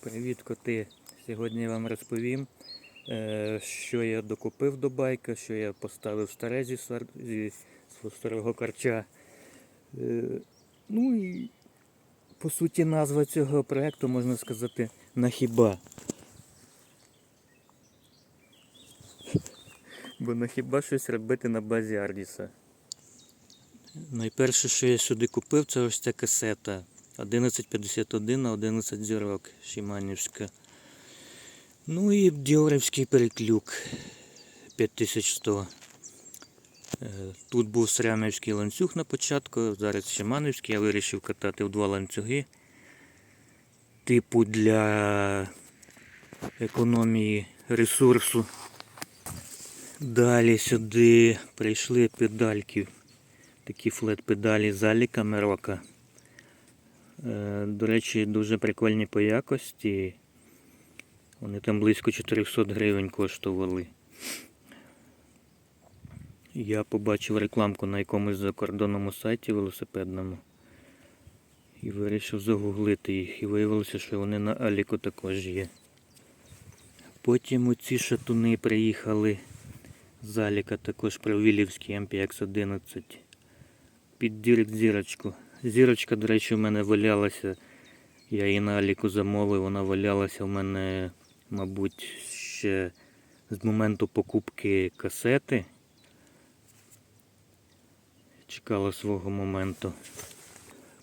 Привіт, коти! Сьогодні я вам розповім, е, що я докупив до байка, що я поставив старе зі, старого карча. Е, Ну і по суті назва цього проекту можна сказати на хіба. Бо на хіба щось робити на базі Ардіса. Найперше, що я сюди купив, це ось ця касета 1151 на 11 зірок Шіманівська. Ну і діорівський переклюк 5100. Е, Тут був срямівський ланцюг на початку, зараз Шиманівський, я вирішив катати в два ланцюги. Типу для економії ресурсу. Далі сюди прийшли педальки такі флет-педалі заліка Мерока. Е, До речі, дуже прикольні по якості. Вони там близько 400 гривень коштували. Я побачив рекламку на якомусь закордонному сайті велосипедному і вирішив загуглити їх. І виявилося, що вони на Аліку також є. Потім оці шатуни приїхали з Аліка також Провілівський MPX 11 під дірек зірочку. Зірочка, до речі, в мене валялася. Я її на Аліку замовив, вона валялася в мене, мабуть, ще з моменту покупки касети. Чекала свого моменту.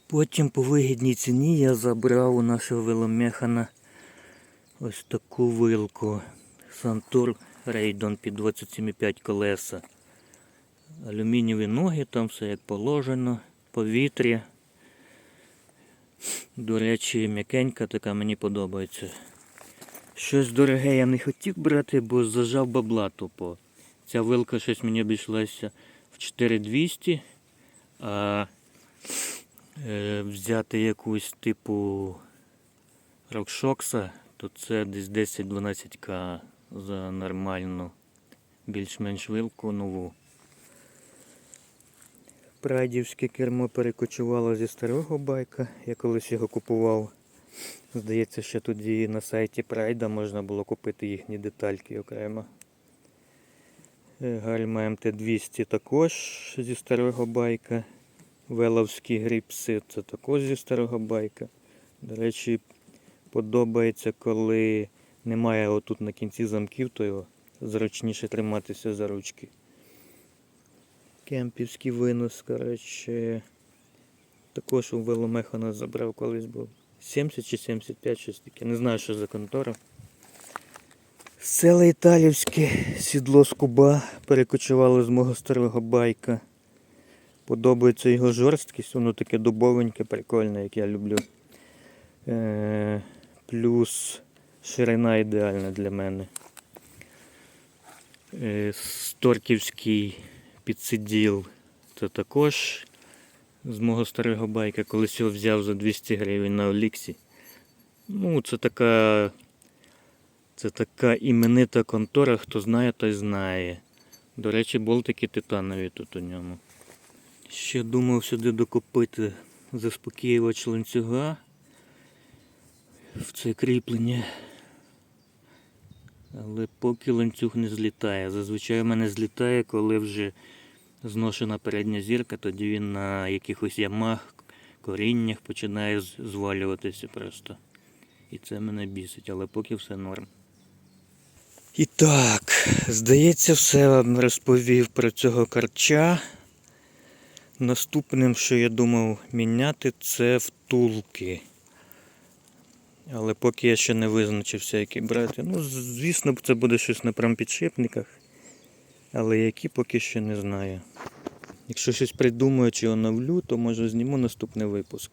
Потім по вигідній ціні я забрав у нашого веломехана ось таку вилку. Сантур Рейдон під 27,5 колеса алюмінієві ноги, там все як положено, повітря. До речі, м'якенька така мені подобається. Щось дороге я не хотів брати, бо зажав бабла тупо. Ця вилка щось мені обійшлася в 4200, а е, взяти якусь типу рокшокса, то це десь 10-12к за нормальну, більш-менш вилку нову. Прайдівське кермо перекочувало зі старого байка. Я колись його купував. Здається, що тоді на сайті Прайда можна було купити їхні детальки окремо. Е, Гальма МТ-200 також зі старого байка. Веловські гріпси це також зі старого байка. До речі, подобається, коли немає отут на кінці замків, то його зручніше триматися за ручки. Кемпівський винос, коротше. Також у веломехана забрав колись був. 70 чи 75, щось таке. Не знаю, що за контора. Село Італівське, сідло з куба перекочувало з мого старого байка. Подобається його жорсткість, воно таке дубовеньке, прикольне, як я люблю. Е, плюс ширина ідеальна для мене. Е, Сторківський підсиділ. Це також з мого старого байка, колись його взяв за 200 гривень на Оліксі. Ну, це така. Це така іменита контора, хто знає, той знає. До речі, болтики титанові тут у ньому. Ще думав сюди докупити заспокоювач ланцюга в це кріплення. Але поки ланцюг не злітає. Зазвичай в мене злітає, коли вже зношена передня зірка, тоді він на якихось ямах, коріннях починає звалюватися просто. І це мене бісить, але поки все норм. І так, здається, все вам розповів про цього карча. Наступним, що я думав міняти, це втулки. Але поки я ще не визначився, які брати. Ну, звісно, це буде щось на промпідшипниках. Але які поки що не знаю. Якщо щось придумаю чи оновлю, то може зніму наступний випуск.